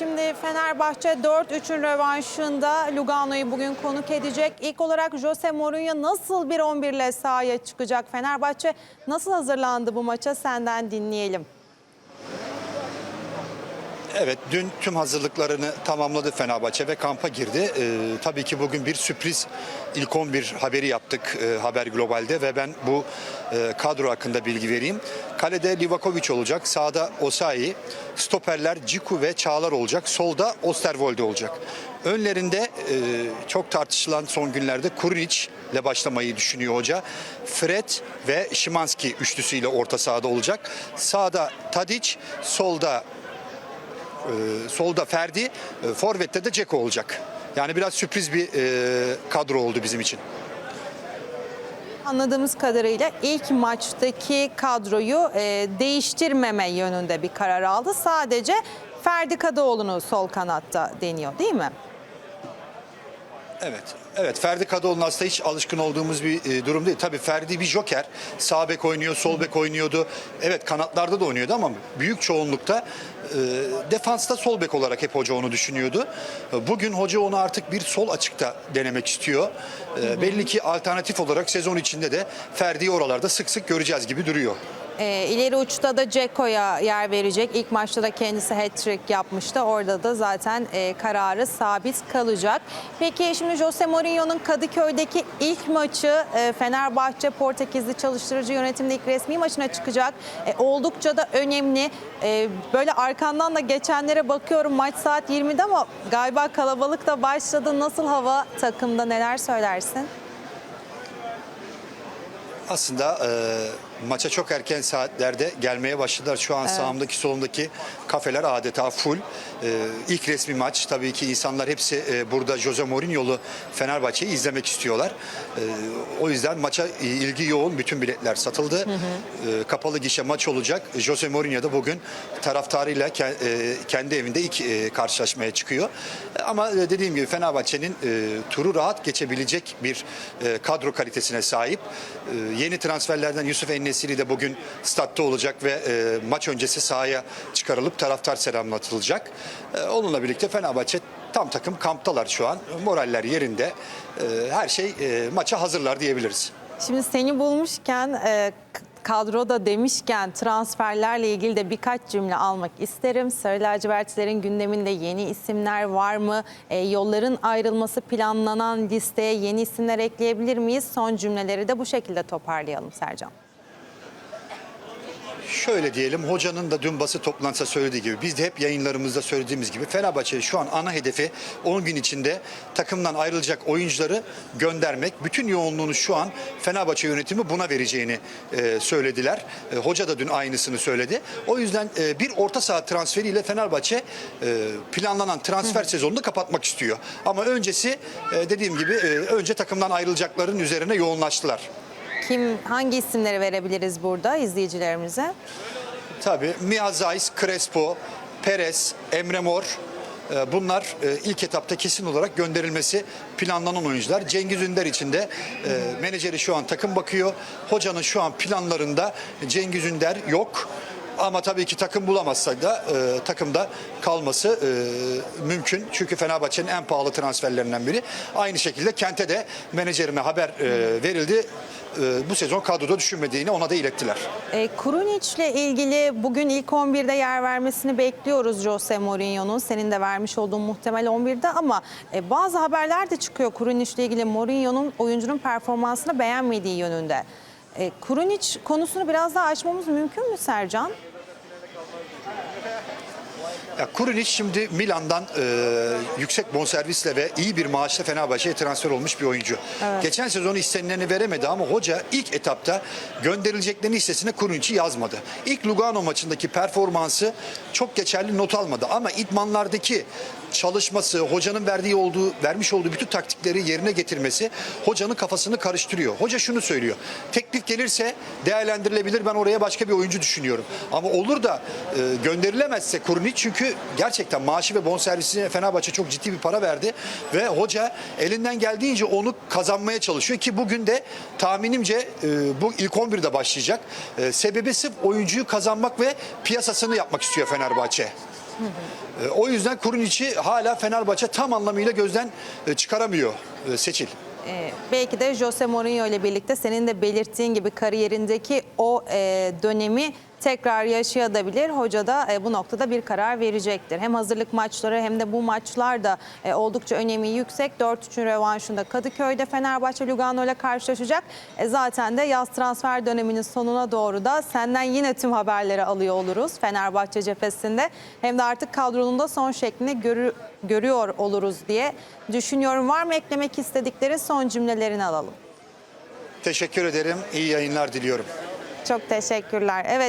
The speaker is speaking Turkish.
Şimdi Fenerbahçe 4-3'ün rövanşında Lugano'yu bugün konuk edecek. İlk olarak Jose Mourinho nasıl bir 11 ile sahaya çıkacak? Fenerbahçe nasıl hazırlandı bu maça senden dinleyelim. Evet dün tüm hazırlıklarını tamamladı Fenerbahçe ve kampa girdi. Ee, tabii ki bugün bir sürpriz ilk 11 haberi yaptık e, Haber Global'de ve ben bu e, kadro hakkında bilgi vereyim. Kalede Livakovic olacak, sağda Osayi, stoperler Ciku ve Çağlar olacak, solda Osterwolde olacak. Önlerinde e, çok tartışılan son günlerde Kurunic ile başlamayı düşünüyor hoca. Fred ve Şimanski üçlüsüyle orta sahada olacak. Sağda Tadic, solda e, solda Ferdi, e, forvette de Ceko olacak. Yani biraz sürpriz bir e, kadro oldu bizim için. Anladığımız kadarıyla ilk maçtaki kadroyu e, değiştirmeme yönünde bir karar aldı. Sadece Ferdi Kadıoğlu'nu sol kanatta deniyor değil mi? Evet. Evet Ferdi Kadıoğlu'nun aslında hiç alışkın olduğumuz bir e, durum değil. Tabii Ferdi bir joker. Sağ bek oynuyor, sol bek oynuyordu. Evet kanatlarda da oynuyordu ama büyük çoğunlukta e, defansta sol bek olarak hep hoca onu düşünüyordu. Bugün hoca onu artık bir sol açıkta denemek istiyor. E, belli ki alternatif olarak sezon içinde de Ferdi'yi oralarda sık sık göreceğiz gibi duruyor. E, ileri uçta da Ceko'ya yer verecek. İlk maçta da kendisi hat-trick yapmıştı. Orada da zaten e, kararı sabit kalacak. Peki şimdi Jose Mourinho'nun Kadıköy'deki ilk maçı e, Fenerbahçe Portekizli çalıştırıcı yönetimde ilk resmi maçına çıkacak. E, oldukça da önemli. E, böyle arkandan da geçenlere bakıyorum maç saat 20'de ama galiba kalabalık da başladı. Nasıl hava takımda neler söylersin? Aslında e, maça çok erken saatlerde gelmeye başladılar. Şu an sağımdaki solumdaki kafeler adeta full. E, ilk resmi maç tabii ki insanlar hepsi e, burada Jose Mourinho'lu Fenerbahçe'yi izlemek istiyorlar. E, o yüzden maça ilgi yoğun. Bütün biletler satıldı. E, kapalı gişe maç olacak. Jose Mourinho da bugün taraftarıyla ke- e, kendi evinde ilk e, karşılaşmaya çıkıyor. Ama e, dediğim gibi Fenerbahçe'nin e, turu rahat geçebilecek bir e, kadro kalitesine sahip. E, yeni transferlerden Yusuf Ennesiri de bugün statta olacak ve e, maç öncesi sahaya çıkarılıp taraftar selamlatılacak. E, onunla birlikte Fenerbahçe tam takım kamptalar şu an. Moraller yerinde. E, her şey e, maça hazırlar diyebiliriz. Şimdi seni bulmuşken e, kadroda demişken transferlerle ilgili de birkaç cümle almak isterim. Sarı lacivertlerin gündeminde yeni isimler var mı? E, yolların ayrılması planlanan listeye yeni isimler ekleyebilir miyiz? Son cümleleri de bu şekilde toparlayalım Sercan. Şöyle diyelim hocanın da dün basın toplantısında söylediği gibi biz de hep yayınlarımızda söylediğimiz gibi Fenerbahçe şu an ana hedefi 10 gün içinde takımdan ayrılacak oyuncuları göndermek. Bütün yoğunluğunu şu an Fenerbahçe yönetimi buna vereceğini e, söylediler. E, hoca da dün aynısını söyledi. O yüzden e, bir orta saha transferiyle Fenerbahçe e, planlanan transfer sezonunu kapatmak istiyor. Ama öncesi e, dediğim gibi e, önce takımdan ayrılacakların üzerine yoğunlaştılar. Kim hangi isimleri verebiliriz burada izleyicilerimize? Tabii Mia Zeiss, Crespo, Perez, Emre Mor e, bunlar e, ilk etapta kesin olarak gönderilmesi planlanan oyuncular. Cengiz Ünder için de e, menajeri şu an takım bakıyor. Hocanın şu an planlarında Cengiz Ünder yok. Ama tabii ki takım bulamazsa da e, takımda kalması e, mümkün. Çünkü Fenerbahçe'nin en pahalı transferlerinden biri. Aynı şekilde Kent'e de menajerine haber e, verildi. E, bu sezon kadroda düşünmediğini ona da ilettiler. E, Krunic ile ilgili bugün ilk 11'de yer vermesini bekliyoruz Jose Mourinho'nun. Senin de vermiş olduğun muhtemel 11'de ama e, bazı haberler de çıkıyor Krunic ile ilgili Mourinho'nun oyuncunun performansını beğenmediği yönünde. E, Krunic konusunu biraz daha açmamız mümkün mü Sercan? Ya Kurunic şimdi Milan'dan e, yüksek bonservisle ve iyi bir maaşla Fenerbahçe'ye transfer olmuş bir oyuncu. Geçen sezonu istenileni veremedi ama hoca ilk etapta gönderileceklerini listesine Kurunic'i yazmadı. İlk Lugano maçındaki performansı çok geçerli not almadı ama idmanlardaki çalışması, hocanın verdiği olduğu, vermiş olduğu bütün taktikleri yerine getirmesi hocanın kafasını karıştırıyor. Hoca şunu söylüyor. Teklif gelirse değerlendirilebilir. Ben oraya başka bir oyuncu düşünüyorum. Ama olur da e, gönderilemezse Kurunic çünkü gerçekten maaşı ve bonservisine Fenerbahçe çok ciddi bir para verdi ve hoca elinden geldiğince onu kazanmaya çalışıyor ki bugün de tahminimce e, bu ilk 11'de başlayacak. E, sebebi sırf oyuncuyu kazanmak ve piyasasını yapmak istiyor Fenerbahçe. E, o yüzden Kuruniç'i hala Fenerbahçe tam anlamıyla gözden e, çıkaramıyor e, Seçil. Ee, belki de Jose Mourinho ile birlikte senin de belirttiğin gibi kariyerindeki o e, dönemi tekrar yaşayabilir. Hoca da e, bu noktada bir karar verecektir. Hem hazırlık maçları hem de bu maçlar da e, oldukça önemi yüksek. 4-3'ün revanşında Kadıköy'de Fenerbahçe Lugano ile karşılaşacak. E, zaten de yaz transfer döneminin sonuna doğru da senden yine tüm haberleri alıyor oluruz Fenerbahçe cephesinde. Hem de artık kadronun da son şeklini görü- görüyor oluruz diye düşünüyorum. Var mı eklemek istedikleri son cümlelerini alalım. Teşekkür ederim. İyi yayınlar diliyorum. Çok teşekkürler. Evet